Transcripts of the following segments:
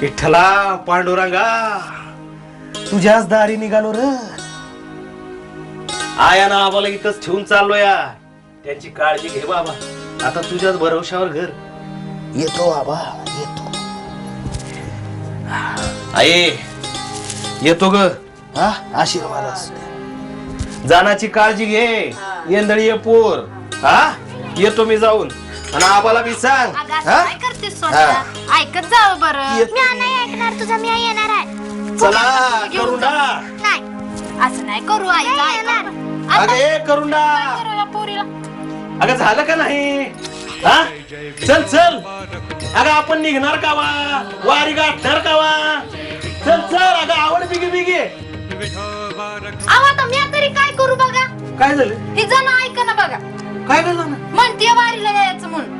विठ्ठला पांडुरंगा तुझ्याच दारी निघालो र. आया ना आबाला इथंच ठेवून चाललो या त्यांची काळजी घे बाबा. आता तुझ्याच भरवशावर घर. येतो बाबा येतो. आई येतो ग. हा आशीर्वाद असू दे. जाण्याची काळजी घे. येंदळी ये पोर. हा? येतो मी जाऊन. आणि आबाला मी सांग. हा? ऐकत जावं बरं. येतो मी नाही ऐकणार तुझा मी येणार आहे. चला करुणा नाही. असं नाही करू आई येणार. अगं ए करूया पोरीला. अगं झालं का नाही? हा? चल चल. अगं आपण निघणार का वा वारी गाठणार का वा चल चल. अगं आवड बिगी बिगी. अहो आता मी तरी काय करू बघा? काय झालं? ही जण ऐक ना बघा. काय झालं? ना म्हणते वारीला यायचं म्हणून.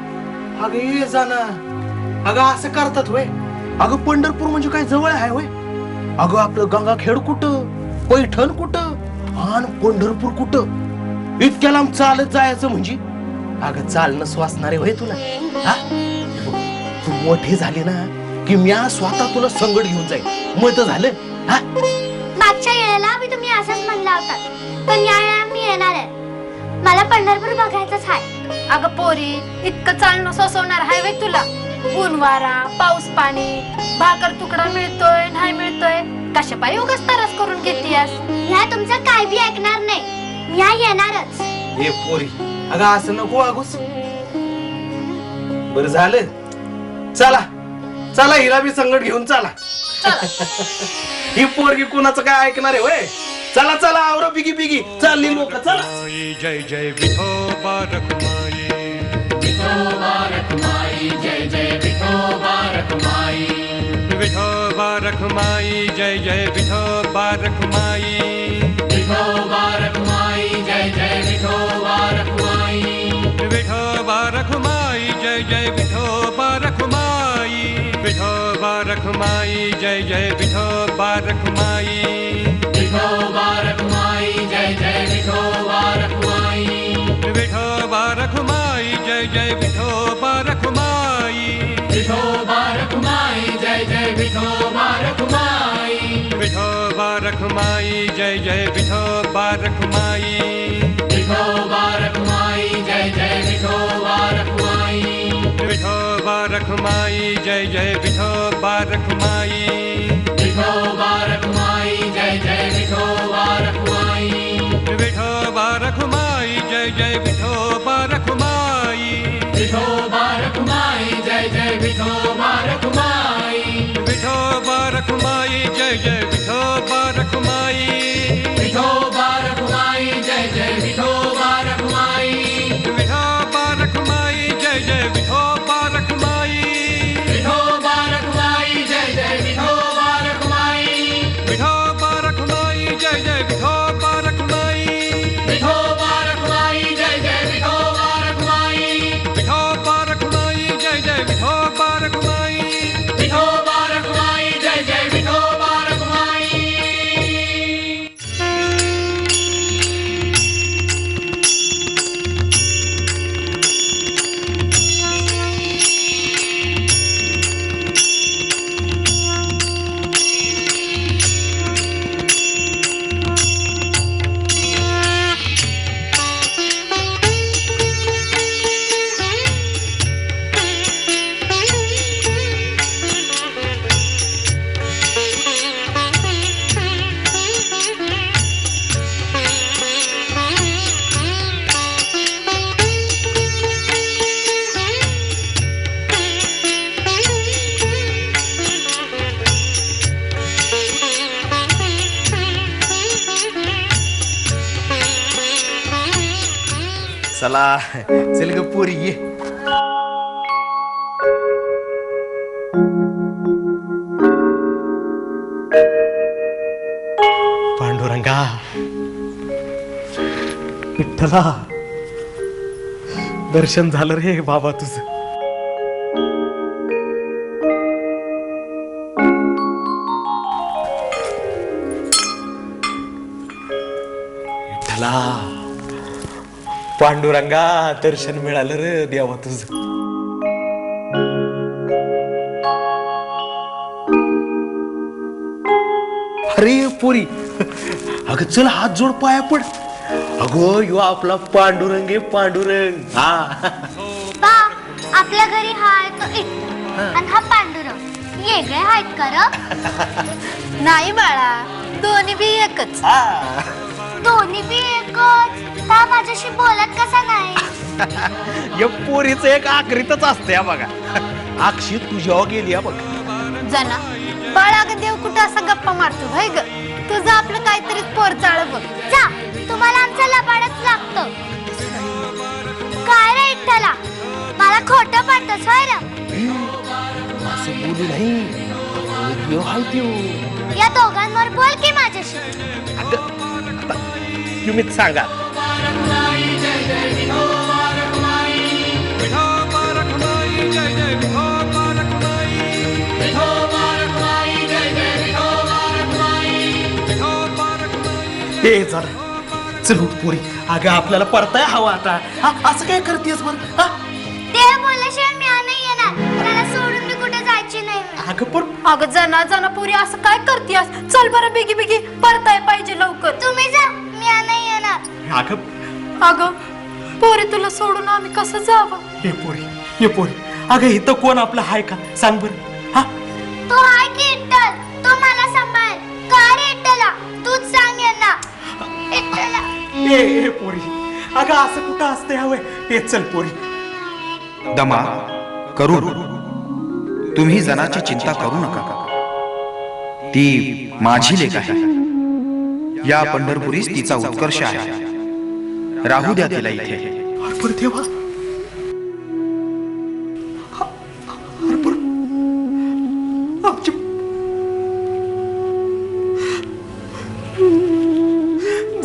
अगं ये जाना अगं असं करतात होय. अगं पंढरपूर म्हणजे काय जवळ आहे होय? अगं आपलं गंगाखेड कुठं? पैठण कुठं? आणि पंढरपूर कुठं? इतक्या लांब चालत जायचं म्हणजे? अगं चालणं स्वासणारे होय तुला. हा? तू मोठी झाली ना की म्या स्वतः तुला संगड घेऊन जाईल मत झालं? हा? मागच्या वेळेला मी तुम्ही असंच म्हणला होता. पण या वेळेला मी येणार आहे. मला पंढरपूर बघायचंच आहे. अगं पोरी इतकं चालणं सोसवणार हाय वे तुला. ऊन वारा पाऊस पाणी भाकर तुकडा मिळतोय नाही मिळतोय कशा पायी उगाच तरस करून घेतीयास? ह्या तुमचं काय बी ऐकणार नाही. मी या येणारच. हे पोरी अगं असं नको वागूस. बर झालं. चला चला हिला बी संगट घेऊन चला. ही पोरगी कोणाचं काय ऐकणार आहे वय चला चला आवरा बिगी बिगी. चालली लोक चला. माई जय जय विठोबा रखमाई विठोबा रखमाई जय जय विठोबा रखमाई विठोबा रखमाई जय जय विठोबा रखमाई विठोबा रखमाई जय जय विठोबा रखमाई विठोबा रखमाई जय जय विठोबा रखमाई रखुमाई जय जय विठोबा रखुमाई विठोबा रखुमाई जय जय माई रखुमाई विठोबा रखुमाई जय जय विठोबा रखुमाई विठोबा रखुमाई जय जय विठोबा रखुमाई विठोबा रखुमाई जय जय विठोबा रखुमाई विठोबा रखुमाई जय जय विठोबा रखुमाई विठोबा रखुमाई जय जय चला चल ग पोरी ये. पांडुरंगा विठ्ठला दर्शन झालं रे बाबा तुझं. विठ्ठला पांडुरंगा दर्शन मिळालं रे देवा तुझं. अरे पोरी अगं चल हात जोड पाया पड. अगो यो आपला पांडुरंग आहे पांडुरंग. हा. बा आपल्या घरी हा आहे तो आणि हा पांडुरंग. वेगळे आहेत का र नाही बाळा दोन्ही बी एकच. दोन्ही बी एकच. माझ्याशी बोलत या पोरीचं एक आखरीतच असते बघा. अक्षी तुझ्यावर गेली हा बघ. जना. बाळा ग देव कुठं असा गप्पा मारतो भाई ग? तुझं आपलं काहीतरी पोर चाळ बघ. जा तुम्हाला आमचं लबाडच लागतं. काय रे इठ्ठला मला खोटं होय र? असं बोलू नाही. अगं, देव हाय देव या दोघांवर बोल की माझ्याशी. अगं आता तुम्हीच सांगा. हे झालं चल उठ पोरी. अगं आपल्याला परताय हवा आता. हा असं काय करतेस बरं? हा? ते बोलल्याशिवाय मी नाही येणार. त्याला सोडून मी कुठे जायची नाही अगं पण अगं जना जना पुरी असं काय करतीस? चल बरं बिगी बिगी. परताय पाहिजे लवकर. तुम्ही जा. मी नाही येणार. अगं अगं पोरी तुला सोडून आम्ही कसं जावं? हे पोरी. हे पोरी. अगं इथं कोण आपलं हाय का? सांग बरं. हा? तो हाय की इट्टल तो मला सांभाळ. का रे इट्टला तूच ए ए पोरी. अगं असं कुठं असतंय हवंय चल पोरी. दमा करुण तुम्ही जनाची चिंता करू नका. ती माझी लेख आहे. या पंढरपुरीस तिचा उत्कर्ष आहे. राहू द्या तिला इथे. अरे देवा.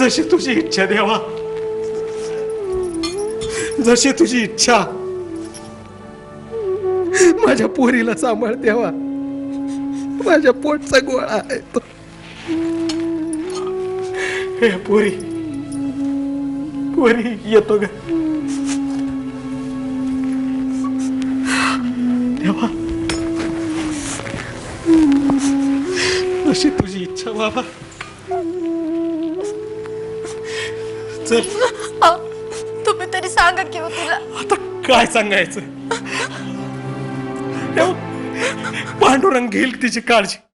जशी तुझी इच्छा देवा. जशी तुझी इच्छा. माझ्या पोरीला सांभाळ देवा. माझ्या पोटचा गोळा आहे तो. हे पोरी. पोरी येतो ग. देवा. जशी तुझी इच्छा बाबा. चल. अहो, तुम्ही तरी सांगा की हो तिला. आता काय सांगायचं? पांडुरंग घेईल तिची काळजी.